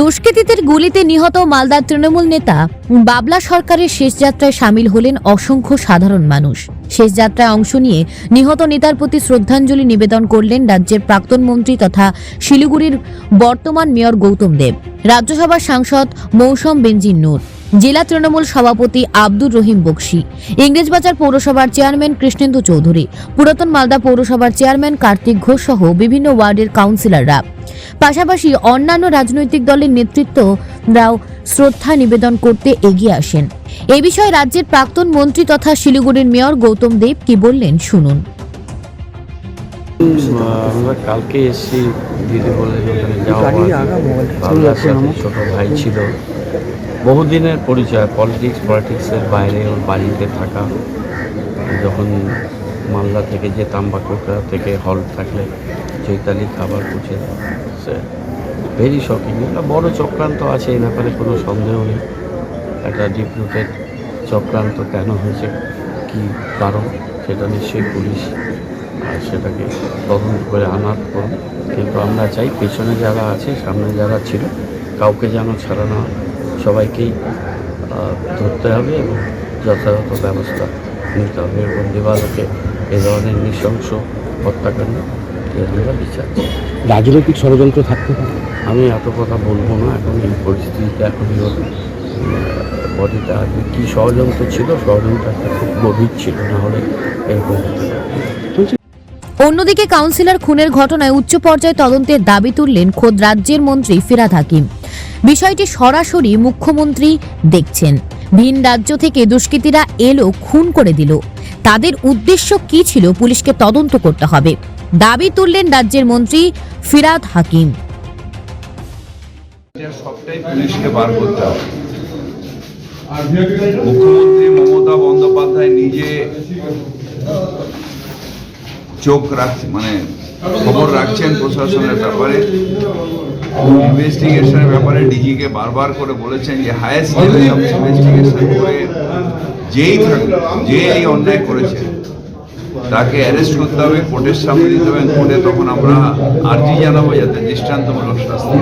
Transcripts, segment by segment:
দুষ্কৃতীদের গুলিতে নিহত মালদার তৃণমূল নেতা বাবলা সরকারের শেষ যাত্রায় সামিল হলেন অসংখ্য সাধারণ মানুষ। শেষ যাত্রায় অংশ নিয়ে নিহত নেতার প্রতি শ্রদ্ধাঞ্জলি নিবেদন করলেন রাজ্যের প্রাক্তন মন্ত্রী তথা শিলিগুড়ির বর্তমান মেয়র গৌতম দেব। রাজ্যসভার সাংসদ মৌসম বেনজিন নূর। জেলা তৃণমূল সভাপতি আব্দুর রহিম বক্সি ইংরেজবাজার পৌরসভার চেয়ারম্যান কৃষ্ণেন্দু চৌধুরী পুরাতন মালদা পৌরসভার চেয়ারম্যান কার্তিক ঘোষ সহ বিভিন্ন ওয়ার্ডের কাউন্সিলররা। পাশাপাশি অন্যান্য রাজনৈতিক দলের নেতৃত্বরাও শ্রদ্ধা নিবেদন করতে এগিয়ে আসেন। এ বিষয়ে রাজ্যের প্রাক্তন মন্ত্রী তথা শিলিগুড়ির মেয়র গৌতম দেব কি বললেন শুনুন। আমরা কালকে এসেছি দিদি বলে ছোটো ভাই ছিল। বহুদিনের পরিচয় পলিটিক্স পলিটিক্সের বাইরে ওর বাড়িতে থাকা। যখন মালদা থেকে যেতাম বা কলকাতা থেকে হল থাকলে, চৈতালি খাবার পুছে সে ভেরি শকিং একটা বড় চক্রান্ত আছে, এই ব্যাপারে কোনো সন্দেহ নেই। একটা ডিপ্লুটেড চক্রান্ত কেন হয়েছে, কি কারণ, সেটা নিশ্চয়ই পুলিশ, আর সেটাকে তদন্ত করে আনার পর। কিন্তু আমরা চাই পেছনে যারা আছে, সামনে যারা ছিল, কাউকে যেন ছাড়া না হয়। সবাইকেই ধরতে হবে এবং যথাযথ ব্যবস্থা নিতে হবে এবং দিবালোকে এ ধরনের নৃশংস হত্যাকাণ্ড আমরা বিচার। রাজনৈতিক ষড়যন্ত্র থাকতে পারে? আমি এত কথা বলব না এখন এই পরিস্থিতিতে এখনই ওর বডিটা আগে কী ষড়যন্ত্র ছিল ষড়যন্ত্রটা খুব গভীর ছিল না হলে এরকম অন্যদিকে কাউন্সিলর খুনের ঘটনায় উচ্চ পর্যায়ে তদন্তের দাবি তুললেন খোদ রাজ্যের মন্ত্রী ফিরাদ হাকিম। বিষয়টি সরাসরি মুখ্যমন্ত্রী দেখছেন। ভিন রাজ্য থেকে দুষ্কৃতীরা এলো, খুন করে দিল। তাদের উদ্দেশ্য কি ছিল পুলিশকে তদন্ত করতে হবে। দাবি তুললেন রাজ্যের মন্ত্রী ফিরাদ হাকিম। মুখ্যমন্ত্রী মমতা বন্দ্যোপাধ্যায় নিজে চোখ রাখছে মানে খবর রাখছেন প্রশাসনের ব্যাপারে। ইনভেস্টিগেশনের ব্যাপারে ডিজিকে বারবার করে বলেছেন যে হায়েস্ট লেভেল অফ ইনভেস্টিগেশন করে যেই থাকবে যে এই অন্যায় করেছে, তাকে অ্যারেস্ট করতে হবে, কোর্টের সামনে দিতে হবে, কোর্টে তখন আমরা আর্জি জানাব যাতে দৃষ্টান্তমূলক শাস্তি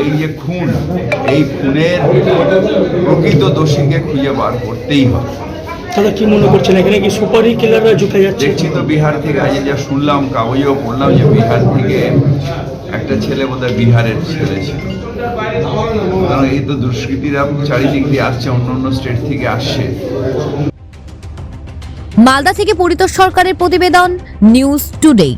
এই যে খুন, এই খুনের প্রকৃত দোষীকে খুঁজে বার করতেই হবে। তাহলে কি মনে করছেন এখানে কি সুপারি কিলাররা ঝুঁকে যাচ্ছে? দেখছি তো বিহার থেকে আজ যা শুনলাম কাগজেও পড়লাম যে বিহার থেকে একটা ছেলে বোধহয় বিহারের ছেলে ছিল। কারণ এই তো দুষ্কৃতীরা চারিদিক দিয়ে আসছে অন্য অন্য স্টেট থেকে আসছে। মালদা থেকে পরিতোষ সরকারের প্রতিবেদন নিউজ টুডে।